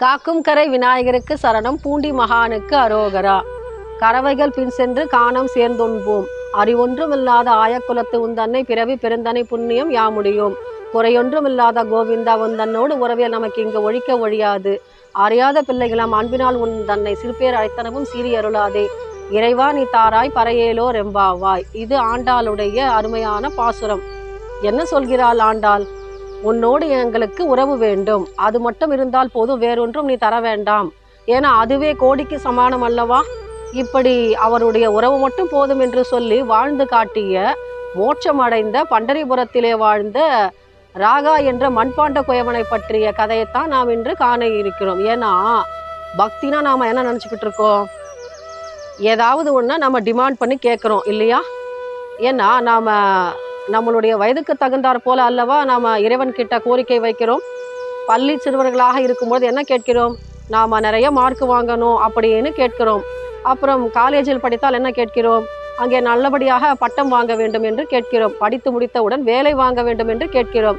காக்கும் கரை விநாயகருக்கு சரணம் பூண்டி மகானுக்கு அரோகரா. கறவைகள் பின் சென்று காணம் சேர்ந்தொன்போம் அறிவொன்றுமில்லாத ஆயக்குலத்து உந்தன்னை பிறவி பெருந்தனை புண்ணியம் யாமுடியோம் குறையொன்றுமில்லாத கோவிந்தா உந்தன்னோடு உறவியல் நமக்கு இங்கு ஒழிக்க ஒழியாது. அறியாத பிள்ளைகளாம் அன்பினால் உன் தன்னை சிறுபேர் அழைத்தனவும் சீரியருளாதே இறைவா நீ தாராய் பறையேலோ ரெம்பாவாய் இது ஆண்டாளுடைய அருமையான பாசுரம். என்ன சொல்கிறாள் ஆண்டாள்? உன்னோடு எங்களுக்கு உறவு வேண்டும். அது மட்டும் இருந்தால் போதும் வேறொன்றும் நீ தர வேண்டாம். ஏன்னா அதுவே கோடிக்கு சமானம் அல்லவா? இப்படி அவருடைய உறவு மட்டும் போதும் என்று சொல்லி வாழ்ந்து காட்டிய மோட்சம் அடைந்த பண்டரிபுரத்திலே வாழ்ந்த ராகா என்ற மண்பாண்ட குயவனை பற்றிய கதையைத்தான் நாம் இன்று காண இருக்கிறோம். ஏன்னா பக்தினா நாம என்ன நினச்சிக்கிட்டு இருக்கோம்? ஏதாவது ஒன்றா நம்ம டிமாண்ட் பண்ணி கேட்குறோம் இல்லையா? ஏன்னா நாம் நம்மளுடைய வயதுக்கு தகுந்தாற் போல அல்லவா நாம் இறைவன் கிட்ட கோரிக்கை வைக்கிறோம். பள்ளி சிறுவர்களாக இருக்கும்போது என்ன கேட்கிறோம்? நாம் நிறைய மார்க் வாங்கணும் அப்படின்னு கேட்கிறோம். அப்புறம் காலேஜில் படித்தால் என்ன கேட்கிறோம்? அங்கே நல்லபடியாக பட்டம் வாங்க வேண்டும் என்று கேட்கிறோம். படித்து முடித்தவுடன் வேலை வாங்க வேண்டும் என்று கேட்கிறோம்.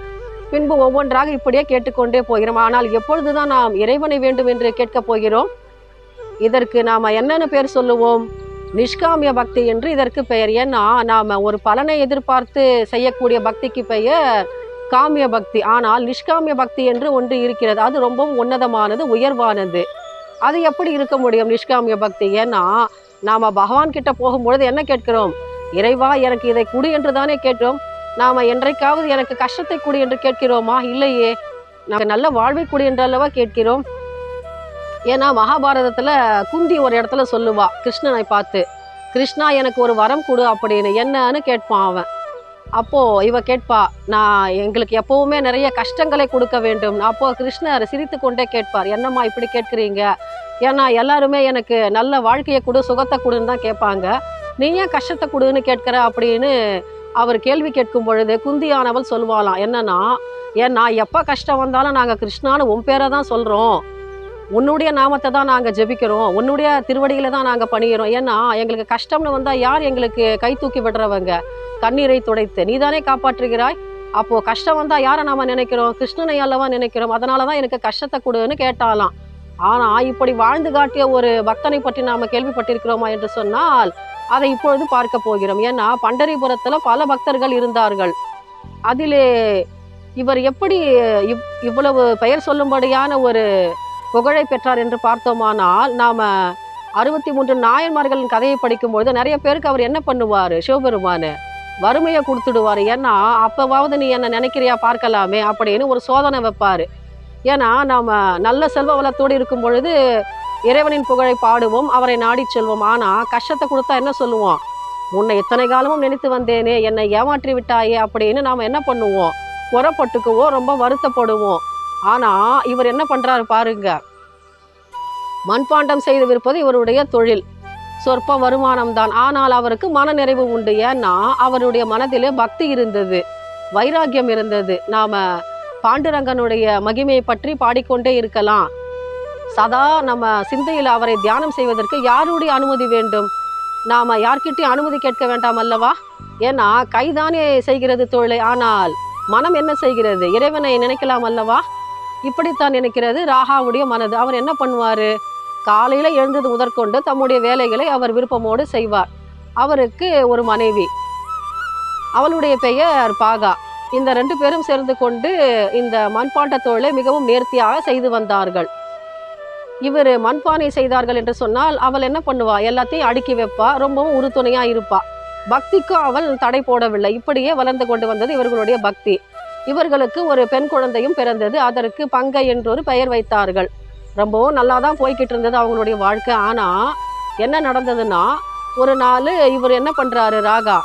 பின்பு ஒவ்வொன்றாக இப்படியே கேட்டுக்கொண்டே போகிறோம். ஆனால் எப்பொழுதுதான் நாம் இறைவனை வேண்டும் என்று கேட்கப் போகிறோம். இதற்கு நாம் என்னென்ன பேர் சொல்லுவோம்? நிஷ்காமிய பக்தி என்று இதற்கு பெயர். ஏன்னா நாம் ஒரு பலனை எதிர்பார்த்து செய்யக்கூடிய பக்திக்கு பெயர் காமிய பக்தி. ஆனால் நிஷ்காமிய பக்தி என்று ஒன்று இருக்கிறது. அது ரொம்பவும் உன்னதமானது உயர்வானது. அது எப்படி இருக்க முடியும் நிஷ்காமிய பக்தி? ஏன்னா நாம் பகவான் கிட்ட போகும்பொழுது என்ன கேட்கிறோம்? இறைவா எனக்கு இதை குடி என்று தானே கேட்டோம். நாம் என்றைக்காவது எனக்கு கஷ்டத்தை குடி என்று கேட்கிறோமா? இல்லையே. நாங்கள் நல்ல வாழ்வை குடி என்றல்லவா கேட்கிறோம்? ஏன்னா மகாபாரதத்தில் குந்தி ஒரு இடத்துல சொல்லுவா கிருஷ்ணனை பார்த்து கிருஷ்ணா எனக்கு ஒரு வரம் கொடு அப்படின்னு என்னன்னு கேட்பான் அவன். அப்போது இவ கேட்பா நான் எங்களுக்கு எப்போவுமே நிறைய கஷ்டங்களை கொடுக்க வேண்டும். அப்போது கிருஷ்ணர் சிரித்து கொண்டே கேட்பார் என்னம்மா இப்படி கேட்குறீங்க? ஏன்னா எல்லாருமே எனக்கு நல்ல வாழ்க்கையை கொடு சுகத்தை கொடுன்னு தான் கேட்பாங்க. நீ ஏன் கஷ்டத்தை கொடுன்னு கேட்குற? அப்படின்னு அவர் கேள்வி கேட்கும் பொழுது குந்தியானவள் சொல்வாளாம் என்னன்னா ஏன்னா எப்போ கஷ்டம் வந்தாலும் நாங்கள் கிருஷ்ணான்னு உன் பேரை தான் சொல்கிறோம் உன்னுடைய நாமத்தை தான் நாங்கள் ஜெபிக்கிறோம். உன்னுடைய திருவடியில தான் நாங்கள் பணிகிறோம் ஏன்னா எங்களுக்கு கஷ்டம்னு வந்தால் யார் எங்களுக்கு கை தூக்கி விடுறவங்க? கண்ணீரை துடைத்து நீதானே காப்பாற்றுகிறாய்? அப்போது கஷ்டம் வந்தால் யாரை நாம் நினைக்கிறோம்? கிருஷ்ணனை அல்லவா நினைக்கிறோம்? அதனால தான் எனக்கு கஷ்டத்தை கொடுன்னு கேட்டாலாம். ஆனால் இப்படி வாழ்ந்து காட்டிய ஒரு பக்தனை பற்றி நாம் கேள்விப்பட்டிருக்கிறோமா என்று சொன்னால் அதை இப்பொழுது பார்க்க போகிறோம். ஏன்னா பண்டரிபுரத்தில் பல பக்தர்கள் இருந்தார்கள். அதிலே இவர் எப்படி இவ் இவ்வளவு பெயர் சொல்லும்படியான ஒரு புகழை பெற்றார் என்று பார்த்தோமானால் நாம் அறுபத்தி மூன்று நாயன்மார்களின் கதையை படிக்கும்பொழுது நிறைய பேருக்கு அவர் என்ன பண்ணுவார்? சிவபெருமான் வறுமையை கொடுத்துடுவார். ஏன்னா அப்போவாவது நீ என்ன நினைக்கிறியா பார்க்கலாமே அப்படின்னு ஒரு சோதனை வைப்பார். ஏன்னா நாம் நல்ல செல்வ வளத்தோடு இருக்கும் பொழுது இறைவனின் புகழை பாடுவோம் அவரை நாடி செல்வோம். ஆனால் கஷ்டத்தை கொடுத்தா என்ன சொல்லுவோம்? உன்னை இத்தனை காலமும் நினைத்து வந்தேனே என்னை ஏமாற்றி விட்டாயே அப்படின்னு நாம் என்ன பண்ணுவோம்? உரப்பட்டுக்குவோம் ரொம்ப வருத்தப்படுவோம். ஆனால் இவர் என்ன பண்ணுறாரு பாருங்க. மண்பாண்டம் செய்து விற்பது இவருடைய தொழில். சொற்ப வருமானம் தான் ஆனால் அவருக்கு மன நிறைவு உண்டு. ஏன்னா அவருடைய மனதிலே பக்தி இருந்தது. வைராக்கியம் இருந்தது. நாம் பாண்டுரங்கனுடைய மகிமையை பற்றி பாடிக்கொண்டே இருக்கலாம். சதா நம்ம சிந்தையில் அவரை தியானம் செய்வதற்கு யாருடைய அனுமதி வேண்டும்? நாம் யார்கிட்டையும் அனுமதி கேட்க வேண்டாம் அல்லவா? ஏன்னா கைதானே செய்கிறது தொழிலை. ஆனால் மனம் என்ன செய்கிறது? இறைவனை நினைக்கலாம் அல்லவா? இப்படித்தான் நினைக்கிறது ராகாவுடைய மனது. அவர் என்ன பண்ணுவார்? காலையில் எழுந்தது முதற்கொண்டு தம்முடைய வேலைகளை அவர் விருப்பமோடு செய்வார். அவருக்கு ஒரு மனைவி. அவளுடைய பெயர் பாகா. இந்த ரெண்டு பேரும் சேர்ந்து கொண்டு இந்த மண்பாண்ட தொழிலை மிகவும் நேர்த்தியாக செய்து வந்தார்கள். இவர் மண்பானை செய்தார்கள் என்று சொன்னால் அவள் என்ன பண்ணுவா? எல்லாத்தையும் அடுக்கி வைப்பா. ரொம்பவும் உறுதுணையாக இருப்பா. பக்திக்கும் அவள் தடை போடவில்லை. இப்படியே வளர்ந்து கொண்டு வந்தது இவர்களுடைய பக்தி. இவர்களுக்கு ஒரு பெண் குழந்தையும் பிறந்தது. அதற்கு பங்கை என்றொரு பெயர் வைத்தார்கள். ரொம்பவும் நல்லா தான் போய்கிட்டு இருந்தது அவங்களுடைய வாழ்க்கை. ஆனால் என்ன நடந்ததுன்னா ஒரு நாள் இவர் என்ன பண்ணுறாரு ராகா?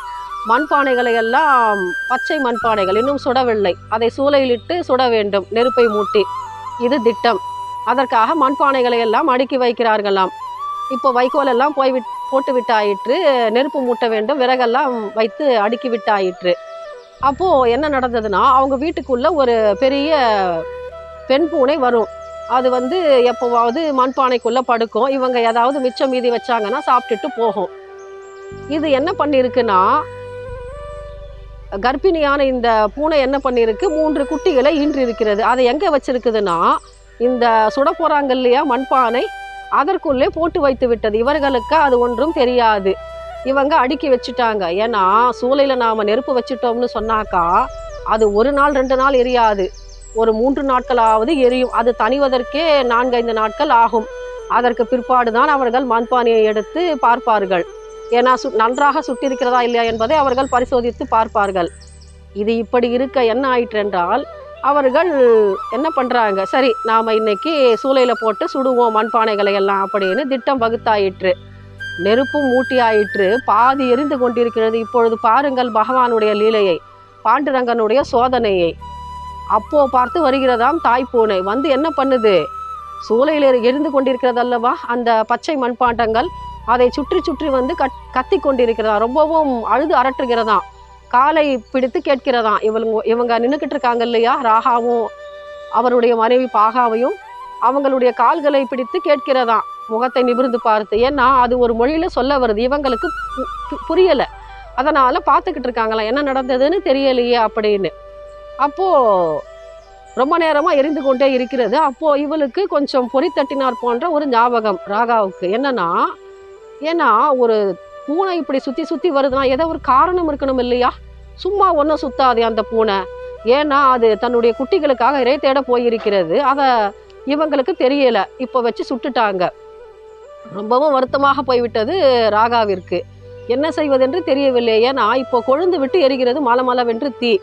மண்பானைகளை எல்லாம் பச்சை மண்பானைகள் இன்னும் சுடவில்லை. அதை சூளையிலிட்டு சுட வேண்டும் நெருப்பை மூட்டி. இது திட்டம். அதற்காக மண்பானைகளை எல்லாம் அடுக்கி வைக்கிறார்களாம். இப்போ வைக்கோல் எல்லாம் போய் விட் போட்டு விட்டாயிற்று நெருப்பு மூட்ட வேண்டும் விறகெல்லாம் வைத்து அடுக்கி விட்டாயிற்று. அப்போது என்ன நடந்ததுன்னா அவங்க வீட்டுக்குள்ள ஒரு பெரிய பெண் பூனை வரும். அது வந்து எப்போவாவது மண்பானைக்குள்ளே படுக்கும். இவங்க ஏதாவது மிச்சம் மீதி வச்சாங்கன்னா சாப்பிட்டுட்டு போகும். இது என்ன பண்ணியிருக்குன்னா கர்ப்பிணியான இந்த பூனை என்ன பண்ணியிருக்கு மூன்று குட்டிகளை ஈன்று இருக்கிறது அதை எங்கே வச்சிருக்குதுன்னா இந்த சுட இல்லையா மண்பானை அதற்குள்ளே போட்டு வைத்து விட்டது. இவர்களுக்கு அது ஒன்றும் தெரியாது. இவங்க அடுக்கி வச்சுட்டாங்க. ஏன்னா சூளையில் நாம் நெருப்பு வச்சுட்டோம்னு சொன்னாக்கா அது ஒரு நாள் ரெண்டு நாள் எரியாது. ஒரு மூன்று நாட்களாவது எரியும். அது தணிவதற்கே நான்கைந்து நாட்கள் ஆகும். அதற்கு பிற்பாடு தான் அவர்கள் மண்பானையை எடுத்து பார்ப்பார்கள். ஏன்னா சு நன்றாக சுட்டிருக்கிறதா இல்லையா என்பதை அவர்கள் பரிசோதித்து பார்ப்பார்கள். இது இப்படி இருக்க என்ன ஆயிற்று என்றால் அவர்கள் என்ன பண்ணுறாங்க சரி நாம் இன்னைக்கு சூளையில் போட்டு சுடுவோம் மண்பானைகளை எல்லாம் அப்படின்னு திட்டம் வகுத்தாயிற்று. நெருப்பும் மூட்டியாயிற்று பாதி எரிந்து கொண்டிருக்கிறது. இப்பொழுது பாருங்கள் பகவானுடைய லீலையை பாண்டுரங்கனுடைய சோதனையை. அப்போ பார்த்து வருகிறதாம் தாய் பூனை. வந்து என்ன பண்ணுது? சூளையில் எரிந்து கொண்டிருக்கிறதல்லவா? அந்த பச்சை மண்பாண்டங்கள் அதை சுற்றி சுற்றி வந்து கத் கத்தி கொண்டிருக்கிறதா? ரொம்பவும் அழுது அரட்டுகிறதாம் காலை பிடித்து கேட்கிறதாம் இவங்க இவங்க நின்றுக்கிட்டு இருக்காங்க இல்லையா? ராகாவும் அவருடைய மனைவி பாகாவையும் அவங்களுடைய கால்களை பிடித்து கேட்கிறதாம் முகத்தை நிமிர்ந்து பார்த்து ஏன்னா அது ஒரு மொழியில் சொல்ல வருது. இவங்களுக்கு பு- பு- பார்த்துக்கிட்டு இருக்காங்களாம் என்ன நடந்ததுன்னு தெரியலையே அப்படின்னு. அப்போது ரொம்ப நேரமாக எரிந்து கொண்டே இருக்கிறது. அப்போது இவளுக்கு கொஞ்சம் பொறி தட்டினார் போன்ற ஒரு ஞாபகம் ராகாவுக்கு. என்னன்னா ஏன்னா ஒரு பூனை இப்படி சுற்றி சுற்றி வருதுன்னா ஏதோ ஒரு காரணம் இருக்கணும் இல்லையா? சும்மா ஒன்றும் சுத்தாது அந்த பூனை. ஏன்னா அது தன்னுடைய குட்டிகளுக்காக இறை தேட போயிருக்கிறது. அதை இவங்களுக்கு தெரியலை. இப்போ வச்சு சுட்டுட்டாங்க. ரொம்பவும் வருத்தமாக போய்விட்டது ராகாவிற்கு. என்ன செய்வதென்று தெரியவில்லை. ஏன்னா இப்போ கொழுந்து விட்டு எரிகிறது மலமளவென்று தீ.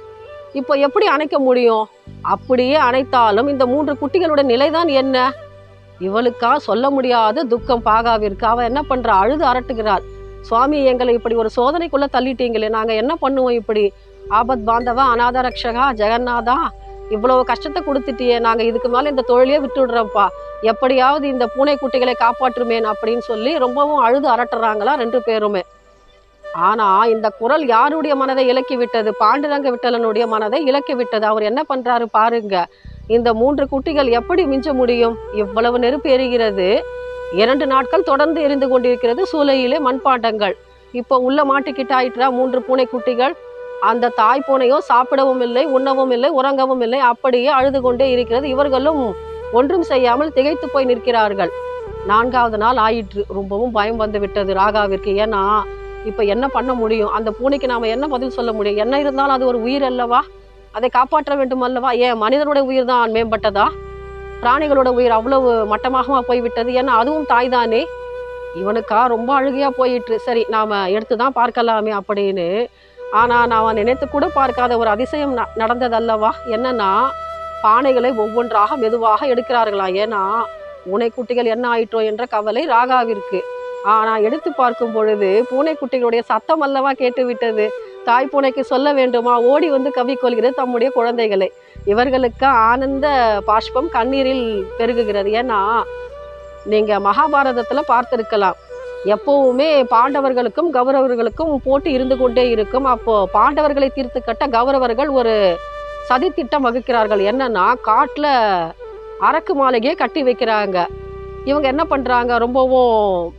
இப்போ எப்படி அணைக்க முடியும்? அப்படியே அணைத்தாலும் இந்த மூன்று குட்டிகளோட நிலைதான் என்ன? இவளுக்கா சொல்ல முடியாத துக்கம் பாகாவிற்கு. அவள் என்ன பண்ணுறா அழுது அரட்டுகிறாள். சுவாமி எங்களை இப்படி ஒரு சோதனைக்குள்ளே தள்ளிட்டீங்களே. நாங்கள் என்ன பண்ணுவோம் இப்படி? ஆபத் பாந்தவா அநாத ரக்ஷகா ஜெகநாதா? இவ்வளவு கஷ்டத்தை கொடுத்துட்டியே நாங்க இதுக்கு மேல இந்த தொழிலையே விட்டுடுறோம்ப்பா. எப்படியாவது இந்த பூனை குட்டிகளை காப்பாற்றுமேன் அப்படின்னு சொல்லி ரொம்பவும் அழுது அரட்டுறாங்களா ரெண்டு பேருமே. ஆனா இந்த குரல் யாருடைய மனதை இலக்கி விட்டது? பாண்டுரங்க விட்டலனுடைய மனதை இலக்கி விட்டது. அவர் என்ன பண்றாரு பாருங்க. இந்த மூன்று குட்டிகள் எப்படி மிஞ்ச முடியும்? இவ்வளவு நெருப்பு எரிகிறது. இரண்டு நாட்கள் தொடர்ந்து எரிந்து கொண்டிருக்கிறது சூளையிலே மண்பாண்டங்கள். இப்போ உள்ள மாட்டிக்கிட்டாயிற்றா மூன்று பூனை குட்டிகள்? அந்த தாய் பூனையும் சாப்பிடவும் இல்லை உண்ணவும் இல்லை உறங்கவும் இல்லை. அப்படியே அழுது கொண்டே இருக்கிறது. இவர்களும் ஒன்றும் செய்யாமல் திகைத்து போய் நிற்கிறார்கள். நான்காவது நாள் ஆயிற்று. ரொம்பவும் பயம் வந்து விட்டது ராகாவிற்கு. ஏன்னா இப்ப என்ன பண்ண முடியும்? அந்த பூனைக்கு நாம என்ன பதில் சொல்ல முடியும்? என்ன இருந்தாலும் அது ஒரு உயிர் அல்லவா? அதை காப்பாற்ற வேண்டும் அல்லவா? ஏன் மனிதனுடைய உயிர் தான் மேம்பட்டதா? பிராணிகளோட உயிர் அவ்வளவு மட்டமாக போய்விட்டது? ஏன்னா அதுவும் தாய் தானே இவனுக்கா ரொம்ப அழுகையா போயிற்று. சரி நாம எடுத்து தான் பார்க்கலாமே அப்படின்னு ஆனால் நான் நினைத்து கூட பார்க்காத ஒரு அதிசயம் ந- நடந்ததல்லவா? என்னன்னா பானைகளை ஒவ்வொன்றாக மெதுவாக எடுக்கிறார்களா? ஏன்னா பூனைக்குட்டிகள் என்ன ஆயிற்றோ என்ற கவலை ராகாவிற்கு. ஆனால் எடுத்து பார்க்கும் பொழுது பூனைக்குட்டிகளுடைய சத்தம் அல்லவா கேட்டுவிட்டது? தாய் பூனைக்கு சொல்ல வேண்டுமா? ஓடி வந்து கவிக்கொள்கிறது தம்முடைய குழந்தைகளை. இவர்களுக்கு ஆனந்த பாஷ்பம் கண்ணீரில் பெருகுகிறது. ஏன்னா நீங்கள் மகாபாரதத்தில் பார்த்திருக்கலாம். எப்பவுமே பாண்டவர்களுக்கும் கௌரவர்களுக்கும் போட்டி இருந்து கொண்டே இருக்கும். அப்போ பாண்டவர்களை தீர்த்து கட்ட கௌரவர்கள் ஒரு சதித்திட்டம் வகுக்கிறார்கள். என்னன்னா காட்டில் அரக்கு மாளிகையை கட்டி வைக்கிறாங்க. இவங்க என்ன பண்ணுறாங்க ரொம்பவும்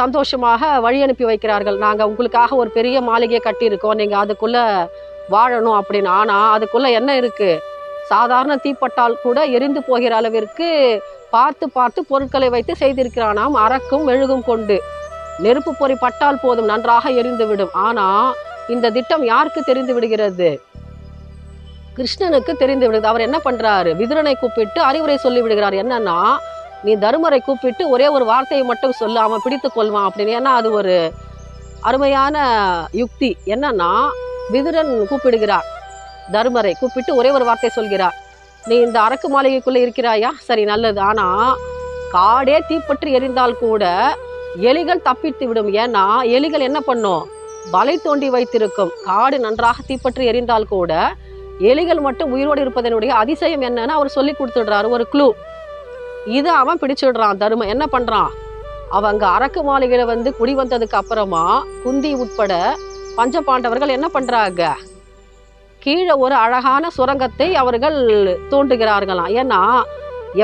சந்தோஷமாக வழி அனுப்பி வைக்கிறார்கள். நாங்கள் உங்களுக்காக ஒரு பெரிய மாளிகையை கட்டியிருக்கோம். நீங்கள் அதுக்குள்ளே வாழணும் அப்படின்னு. ஆனால் அதுக்குள்ளே என்ன இருக்குது சாதாரண தீப்பட்டால் கூட எரிந்து போகிற அளவிற்கு பார்த்து பார்த்து பொருட்களை வைத்து செய்திருக்கிறானாம். அரக்கும் மெழுகும் கொண்டு. நெருப்பு பொறி பட்டால் போதும் நன்றாக எரிந்துவிடும். ஆனால் ஆனா இந்த திட்டம் யாருக்கு தெரிந்து விடுகிறது கிருஷ்ணனுக்கு தெரிந்து விடுது அவர் என்ன பண்றாரு? விதுரனை கூப்பிட்டு அறிவுரை சொல்லி விடுகிறார் என்னன்னா நீ தருமரை கூப்பிட்டு ஒரே ஒரு வார்த்தையை மட்டும் சொல்லு அவன் பிடித்து கொள்வான் அப்படின்னு. ஏன்னா அது ஒரு அருமையான யுக்தி. என்னன்னா விதுரன் கூப்பிடுகிறார். தருமரை கூப்பிட்டு ஒரே ஒரு வார்த்தை சொல்கிறார். நீ இந்த அரக்கு மாளிகைக்குள்ள இருக்கிறாயா? சரி நல்லது. ஆனா காடே தீப்பற்றி எரிந்தால் கூட எலிகள் தப்பித்து விடும். ஏன்னா எலிகள் என்ன பண்ணும்? வலை தோண்டி வைத்திருக்கும். காடு நன்றாக தீப்பற்றி எரிந்தால் கூட எலிகள் மட்டும் உயிரோடு இருப்பதனுடைய அதிசயம் என்னன்னு அவர் சொல்லி கொடுத்துடுறாரு. ஒரு க்ளூ இது அவன் பிடிச்சிடுறான். தரும என்ன பண்றான்? அவங்க அரக்கு மாளிகையில வந்து குடி வந்ததுக்கு அப்புறமா குந்தி உட்பட பஞ்ச பாண்டவர்கள் என்ன பண்றாங்க? கீழே ஒரு அழகான சுரங்கத்தை அவர்கள் தோண்டுகிறார்களாம். ஏன்னா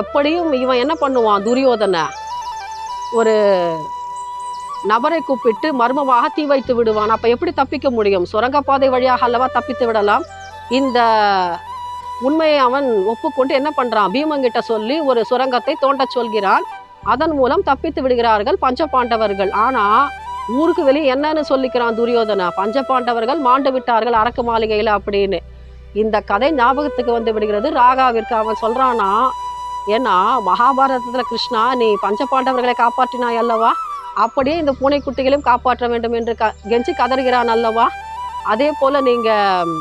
எப்படியும் இவன் என்ன பண்ணுவான் துரியோதனை? ஒரு நபரை கூப்பிட்டு மர்மமாக தீ வைத்து விடுவான். அப்போ எப்படி தப்பிக்க முடியும்? சுரங்கப்பாதை வழியாக அல்லவா தப்பித்து விடலாம்? இந்த உண்மையை அவன் ஒப்புக்கொண்டு என்ன பண்ணுறான் பீமங்கிட்ட சொல்லி ஒரு சுரங்கத்தை தோண்டச் சொல்கிறான். அதன் மூலம் தப்பித்து விடுகிறார்கள் பஞ்ச பாண்டவர்கள். ஆனால் ஊருக்கு வெளியே என்னன்னு சொல்லிக்கிறான் துரியோதனா. பஞ்சபாண்டவர்கள் மாண்டு விட்டார்கள் அரக்கு மாளிகையில் அப்படின்னு. இந்த கதை ஞாபகத்துக்கு வந்து விடுகிறது. ராகாவிற்கு அவன் சொல்கிறானா ஏன்னா மகாபாரதத்தில் கிருஷ்ணா நீ பஞ்சபாண்டவர்களை காப்பாற்றினாய் அல்லவா? அப்படியே இந்த பூனைக்குட்டிகளையும் காப்பாற்ற வேண்டும் என்று க கெஞ்சி கதறுகிறான் அல்லவா? அதே போல் நீங்கள்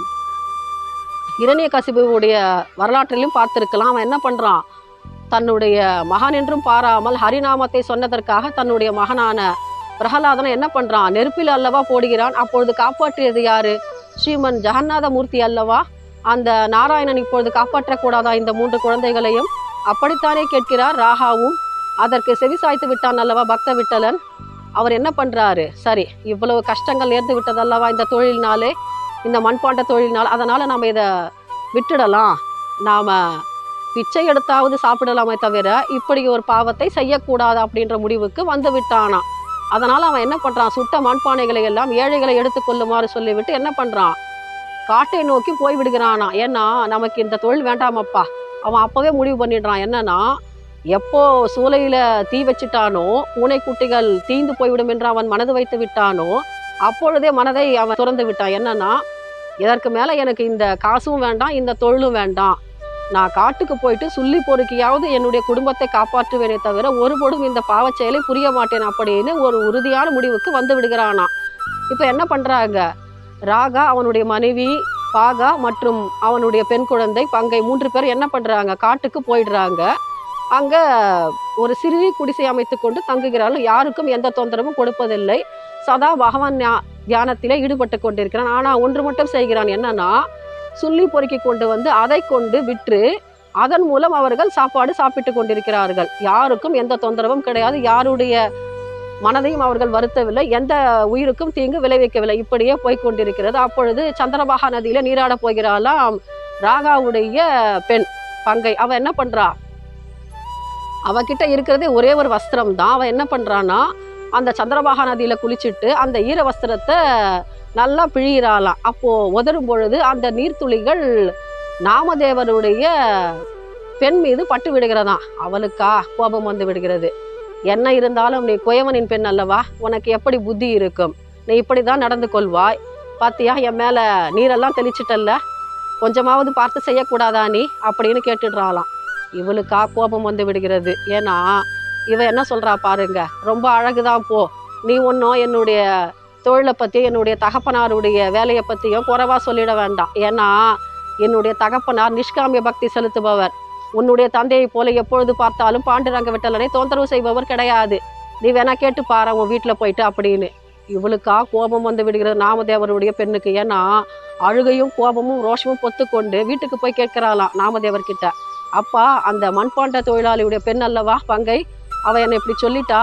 இரணிய கசிபுடைய வரலாற்றிலும் பார்த்துருக்கலாம். அவன் என்ன பண்ணுறான் தன்னுடைய மகன் என்றும் பாராமல் ஹரிநாமத்தை சொன்னதற்காக தன்னுடைய மகனான பிரகலாதனை என்ன பண்றான்? நெருப்பில் அல்லவா போடுகிறான்? அப்பொழுது காப்பாற்றியது யாரு? ஸ்ரீமன் ஜெகநாத மூர்த்தி அல்லவா? அந்த நாராயணன் இப்பொழுது காப்பாற்றக்கூடாதா இந்த மூன்று குழந்தைகளையும்? அப்படித்தானே கேட்கிறார் ராகாவும். அதற்கு செவிசாய்த்து விட்டான் அல்லவா பக்த விட்டலன்? அவர் என்ன பண்றாரு? சரி இவ்வளவு கஷ்டங்கள் நேர்ந்து விட்டதல்லவா இந்த தொழிலினாலே? இந்த மண்பாண்ட தொழிலினால். அதனால நம்ம இதை விட்டுடலாம். நாம பிச்சை எடுத்தாவது சாப்பிடலாமே தவிர இப்படி ஒரு பாவத்தை செய்யக்கூடாது அப்படின்ற முடிவுக்கு வந்து விட்டானா அதனால் அவன் என்ன பண்ணுறான் சுட்ட மண்பானைகளை எல்லாம் ஏழைகளை எடுத்துக்கொள்ளுமாறு சொல்லிவிட்டு என்ன பண்ணுறான் காட்டை நோக்கி போய் விடுகிறானா? ஏன்னா நமக்கு இந்த தொழில் வேண்டாமப்பா. அவன் அப்போவே முடிவு பண்ணிடுறான். என்னன்னா எப்போ சூளையில் தீ வச்சிட்டானோ பூனைக்குட்டிகள் தீந்து போய்விடும் என்று அவன் மனது வைத்து விட்டானோ அப்பொழுதே மனதை அவன் திறந்து விட்டான். என்னன்னா இதற்கு மேலே எனக்கு இந்த காசும் வேண்டாம் இந்த தொழிலும் வேண்டாம். நான் காட்டுக்கு போயிட்டு சுள்ளி பொறுக்கியாவது என்னுடைய குடும்பத்தை காப்பாற்றுவேனே தவிர ஒருபொழுதும் இந்த பாவச் செயலை புரிய மாட்டேன் அப்படின்னு ஒரு உறுதியான முடிவுக்கு வந்து விடுகிறானா. இப்போ என்ன பண்ணுறாங்க ராகா அவனுடைய மனைவி பாகா மற்றும் அவனுடைய பெண் குழந்தை பங்கை மூன்று பேர் என்ன பண்ணுறாங்க காட்டுக்கு போயிடுறாங்க. அங்கே ஒரு சிறிய குடிசை அமைத்து கொண்டு தங்குகிறார்கள் யாருக்கும் எந்த தொந்தரவும் கொடுப்பதில்லை. சதா பகவான் தியானத்திலே ஈடுபட்டு கொண்டிருக்கிறான். ஆனால் ஒன்று மட்டும் செய்கிறான். என்னன்னா சுள்ளி பொறுக்கி கொண்டு வந்து அதை கொண்டு விற்று அதன் மூலம் அவர்கள் சாப்பாடு சாப்பிட்டு கொண்டிருக்கிறார்கள். யாருக்கும் எந்த தொந்தரவும் கிடையாது. யாருடைய மனதையும் அவர்கள் வருத்தவில்லை. எந்த உயிருக்கும் தீங்கு விளைவிக்கவில்லை. இப்படியே போய் கொண்டிருக்கிறது. அப்பொழுது சந்திரபாகா நதியில நீராட போகிறாளாம் ராகாவுடைய பெண் பங்கை. அவ என்ன பண்றா? அவகிட்ட இருக்கிறதே ஒரே ஒரு வஸ்திரம் தான் அவ என்ன பண்ணுறான்னா அந்த சந்திரபாகா நதியில குளிச்சுட்டு அந்த ஈர வஸ்திரத்தை நல்லா பிழியிறாளாம். அப்போது உதரும் பொழுது அந்த நீர்த்துளிகள் நாமதேவருடைய பெண் மீது பட்டு விடுகிறதாம் அவளுக்கா கோபம் வந்து விடுகிறது. என்ன இருந்தாலும் நீ குயவனின் பெண் அல்லவா? உனக்கு எப்படி புத்தி இருக்கும்? நீ இப்படி தான் நடந்து கொள்வாய். பார்த்தியா என் மேலே நீரெல்லாம் தெளிச்சிட்டல்ல? கொஞ்சமாவது பார்த்து செய்யக்கூடாதா நீ? அப்படின்னு கேட்டுடுறாளாம். இவளுக்கா கோபம் வந்து விடுகிறது. ஏன்னா இவ என்ன சொல்கிறா பாருங்க. ரொம்ப அழகுதான் போ. நீ ஒன்றும் என்னுடைய தொழிலை பற்றி என்னுடைய தகப்பனாருடைய வேலையை பற்றியும் குறைவாக சொல்லிட வேண்டாம். ஏன்னா என்னுடைய தகப்பனார் நிஷ்காமிய பக்தி செலுத்துபவர். உன்னுடைய தந்தையை போல எப்பொழுது பார்த்தாலும் பாண்டுரங்க விட்டலனை தொந்தரவு செய்பவர் கிடையாது. நீ வேணா கேட்டு பாரு உன் வீட்டில் போயிட்டு அப்படின்னு. இவளுக்கா கோபம் வந்து விடுகிறது நாமதேவருடைய பெண்ணுக்கு. ஏன்னா அழுகையும் கோபமும் ரோஷமும் பொத்துக்கொண்டு வீட்டுக்கு போய் கேட்கிறாளாம் நாமதேவர்கிட்ட. அப்பா அந்த மண்பாண்ட தொழிலாளியுடைய பெண் அல்லவா? பங்கை. அவள் என்னை இப்படி சொல்லிட்டா?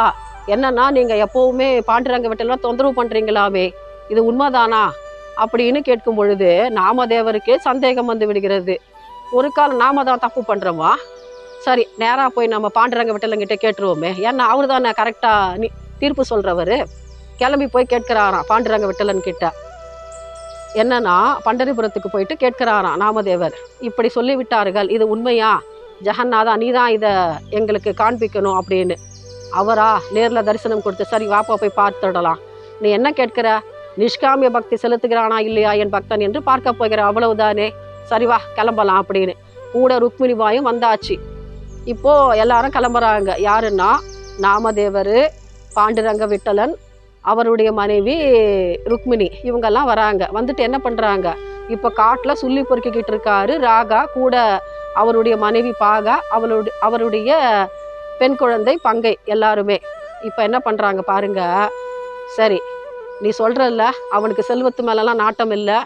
என்னன்னா நீங்க எப்பவுமே பாண்டுரங்க விட்டலாம் தொந்தரவு பண்றீங்களாமே. இது உண்மைதானா? அப்படின்னு கேட்கும் பொழுது நாமதேவருக்கே சந்தேகம் வந்து விடுகிறது. ஒரு காலம் நாம தான் தப்பு பண்றோமா? சரி நேராக போய் நம்ம பாண்டுரங்க விட்டலங்கிட்ட கேட்டுருவோமே. ஏன்னா அவர் தானே கரெக்டாக நீ தீர்ப்பு சொல்கிறவர் கிளம்பி போய் கேட்கிறாராம் பாண்டுரங்க விட்டலன் கிட்ட. என்னன்னா பண்டரிபுரத்துக்கு போயிட்டு கேட்கிறாராம் நாமதேவர். இப்படி சொல்லி விட்டார்கள் இது உண்மையா? ஜெகநாதா நீ தான் இதை எங்களுக்கு காண்பிக்கணும் அப்படின்னு. அவரா? நேரில் தரிசனம் கொடுத்து சரி வாப்பா போய் பார்த்துடலாம். நீ என்ன கேட்கிற? நிஷ்காமிய பக்தி செலுத்துகிறானா இல்லையா என் பக்தன் என்று பார்க்க போகிற அவ்வளவுதானே? சரி வா கிளம்பலாம் அப்படின்னு. கூட ருக்மிணி பாயும் வந்தாச்சு. இப்போ எல்லாரும் கிளம்புறாங்க. யாருன்னா நாமதேவர் பாண்டுரங்க விட்டலன் அவருடைய மனைவி ருக்மிணி. இவங்கெல்லாம் வராங்க. வந்துட்டு என்ன பண்ணுறாங்க இப்போ காட்டில் சுள்ளி பொறுக்கிக்கிட்டு இருக்காரு ராகா. கூட அவருடைய மனைவி பாகா. அவளுடைய அவருடைய பெண் குழந்தை பங்கை எல்லாருமே. இப்போ என்ன பண்ணுறாங்க பாருங்க. சரி நீ சொல்கிறல்ல அவனுக்கு செல்வத்து மேலெல்லாம் நாட்டம் இல்லை.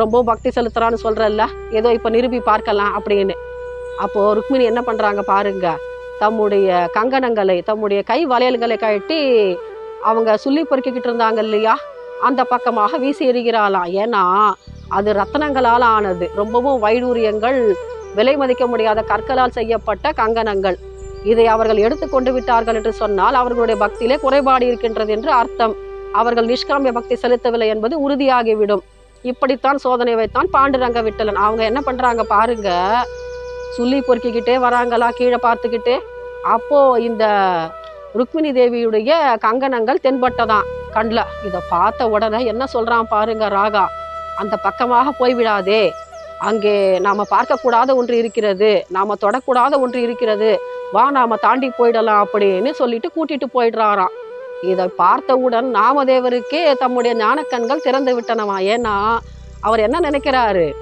ரொம்ப பக்தி செலுத்துறான்னு சொல்கிறல்ல ஏதோ இப்போ நிரூபி பார்க்கலாம் அப்படின்னு. அப்போது ருக்மிணி என்ன பண்ணுறாங்க பாருங்க. தம்முடைய கங்கணங்களை தம்முடைய கை வளையல்களை கழட்டி அவங்க சொல்லி பொறுக்கிக்கிட்டு இருந்தாங்க இல்லையா? அந்த பக்கமாக வீசி எறிகிறாளாம் ஏன்னா அது ரத்தனங்களால் ஆனது. ரொம்பவும் வைடூரியங்கள் விலை மதிக்க முடியாத கற்களால் செய்யப்பட்ட கங்கணங்கள். இதை அவர்கள் எடுத்து கொண்டு விட்டார்கள் என்று சொன்னால் அவர்களுடைய பக்தியிலே குறைபாடு இருக்கின்றது என்று அர்த்தம். அவர்கள் நிஷ்காமிய பக்தி செலுத்தவில்லை என்பது உறுதியாகிவிடும். இப்படித்தான் சோதனை வைத்தான் பாண்டுரங்க விட்டலன். அவங்க என்ன பண்றாங்க பாருங்க. சுள்ளி பொறுக்கிக்கிட்டே வராங்களா கீழே பார்த்துக்கிட்டே. அப்போ இந்த ருக்மிணி தேவியுடைய கங்கணங்கள் தென்பட்டதான் கண்ணில் இதை பார்த்த உடனே என்ன சொல்றான் பாருங்க ராகா? அந்த பக்கமாக போய்விடாதே. அங்கே நாம பார்க்கக்கூடாத ஒன்று இருக்கிறது. நாம தொடக்கூடாத ஒன்று இருக்கிறது. வா நாம தாண்டி போயிடலாம் அப்படின்னு சொல்லிட்டு கூட்டிட்டு போயிடுறாராம். இதை பார்த்தவுடன் நாமதேவருக்கே தம்முடைய ஞானக்கண்கள் திறந்து விட்டனவா? ஏன்னா அவர் என்ன நினைக்கிறாரு?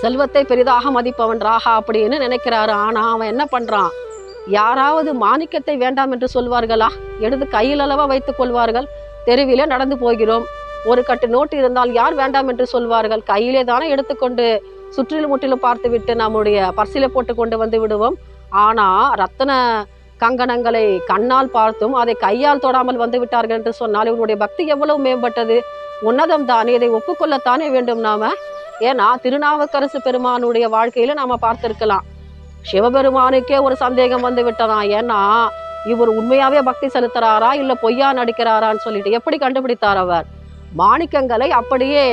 செல்வத்தை பெரிதாக மதிப்பவன் ராகா அப்படின்னு நினைக்கிறாரு. ஆனா அவன் என்ன பண்றான்? யாராவது மாணிக்கத்தை வேண்டாம் என்று சொல்வார்களா? எடுத்து கையில் அளவா வைத்துக் கொள்வார்கள். தெருவிலே நடந்து போகிறோம். ஒரு கட்டு நோட்டு இருந்தால் யார் வேண்டாம் என்று சொல்வார்கள். கையிலே தானே எடுத்துக்கொண்டு சுற்றிலும் முற்றிலும் பார்த்து விட்டு நம்முடைய பர்சில போட்டு கொண்டு வந்து விடுவோம். ஆனா ரத்தன கங்கணங்களை கண்ணால் பார்த்தும் அதை கையால் தொடாமல் வந்து விட்டார்கள் என்று சொன்னால் இவனுடைய பக்தி எவ்வளவு மேம்பட்டது? உன்னதம் தானே இதை ஒப்புக்கொள்ளத்தானே வேண்டும் நாம? ஏன்னா திருநாவுக்கரசு பெருமானுடைய வாழ்க்கையில நாம பார்த்திருக்கலாம். சிவபெருமானுக்கே ஒரு சந்தேகம் வந்து விட்டதாம் ஏன்னா இவர் உண்மையாவே பக்தி செலுத்துறாரா இல்ல பொய்யா நடிக்கிறாரான்னு சொல்லிட்டு எப்படி கண்டுபிடித்தார் அவர்? மாணிக்கங்களை அப்படியே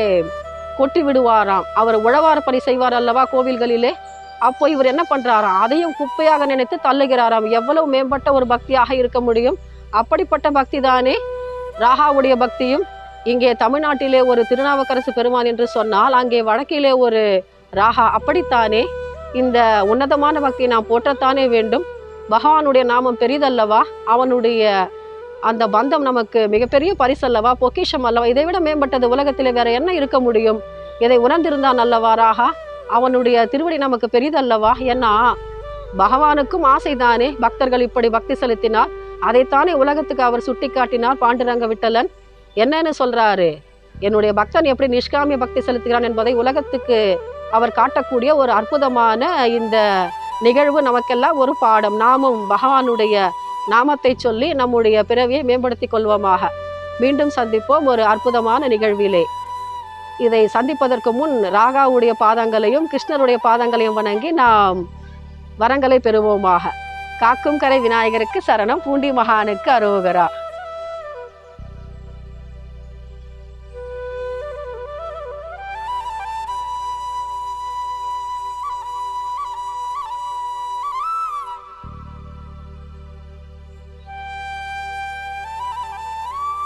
கொட்டி விடுவாராம். அவர் உழவார் பணி செய்வார் அல்லவா கோவில்களிலே? அப்போ இவர் என்ன பண்றாராம் அதையும் குப்பையாக நினைத்து தள்ளுகிறாராம். எவ்வளவு மேம்பட்ட ஒரு பக்தியாக இருக்க முடியும்? அப்படிப்பட்ட பக்தி தானே ராகாவுடைய பக்தியும். இங்கே தமிழ்நாட்டிலே ஒரு திருநாவுக்கரசு பெருமான் என்று சொன்னால் அங்கே வடக்கிலே ஒரு ராகா. அப்படித்தானே? இந்த உன்னதமான பக்தியை நாம் போற்றத்தானே வேண்டும்? பகவானுடைய நாமம் பெரிதல்லவா? அவனுடைய அந்த பந்தம் நமக்கு மிகப்பெரிய பரிசல்லவா? பொக்கிஷம் அல்லவா? இதை விட மேம்பட்டது உலகத்தில் வேற என்ன இருக்க முடியும்? இதை உணர்ந்திருந்தான் அல்லவா ராகா? அவனுடைய திருவடி நமக்கு பெரிதல்லவா? ஏன்னா பகவானுக்கும் ஆசைதானே பக்தர்கள் இப்படி பக்தி செலுத்தினார் அதைத்தானே உலகத்துக்கு அவர் சுட்டிக்காட்டினார் பாண்டுரங்க விட்டலன்? என்னன்னு சொல்றாரு? என்னுடைய பக்தன் எப்படி நிஷ்காமிய பக்தி செலுத்துகிறான் என்பதை உலகத்துக்கு அவர் காட்டக்கூடிய ஒரு அற்புதமான இந்த நிகழ்வு நமக்கெல்லாம் ஒரு பாடம். நாமும் பகவானுடைய நாமத்தை சொல்லி நம்முடைய பிறவியை மேம்படுத்திக் கொள்வோமாக. மீண்டும் சந்திப்போம் ஒரு அற்புதமான நிகழ்விலே. இதை சந்திப்பதற்கு முன் ராகாவுடைய பாதங்களையும் கிருஷ்ணருடைய பாதங்களையும் வணங்கி நாம் வரங்களை பெறுவோமாக. காக்கும் கரை விநாயகருக்கு சரணம் பூண்டி மகானுக்கு அரோகரா